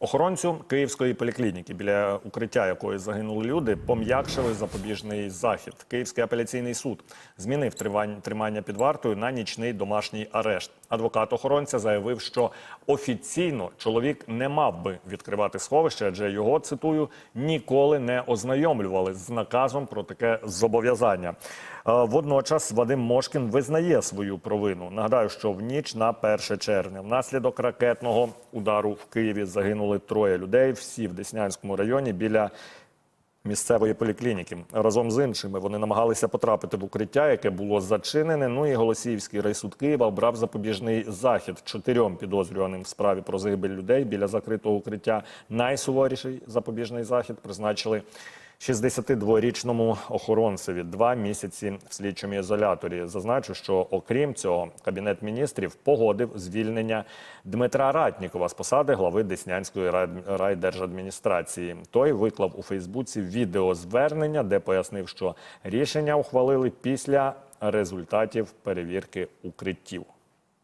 Охоронцю Київської поліклініки, біля укриття якої загинули люди, пом'якшили запобіжний захід. Київський апеляційний суд змінив тримання під вартою на нічний домашній арешт. Адвокат охоронця заявив, що офіційно чоловік не мав би відкривати сховище, адже його цитую ніколи не ознайомлювали з наказом про таке зобов'язання. Е, Водночас Вадим Мошкін визнає свою провину. Нагадаю, що в ніч на 1 червня внаслідок ракетного удару в Києві загинули троє людей. Всі в Деснянському районі біля місцевої поліклініки. Разом з іншими вони намагалися потрапити в укриття, яке було зачинене. Ну і Голосіївський райсуд Києва обрав запобіжний захід чотирьом підозрюваним в справі про загибель людей біля закритого укриття. Найсуворіший запобіжний захід призначили 62-річному охоронцеві два місяці в слідчому ізоляторі. Зазначу, що окрім цього, кабінет міністрів погодив звільнення Дмитра Ратнікова з посади глави Деснянської рай- райдержадміністрації. Той виклав у Фейсбуці відеозвернення, де пояснив, що рішення ухвалили після результатів перевірки укриттів.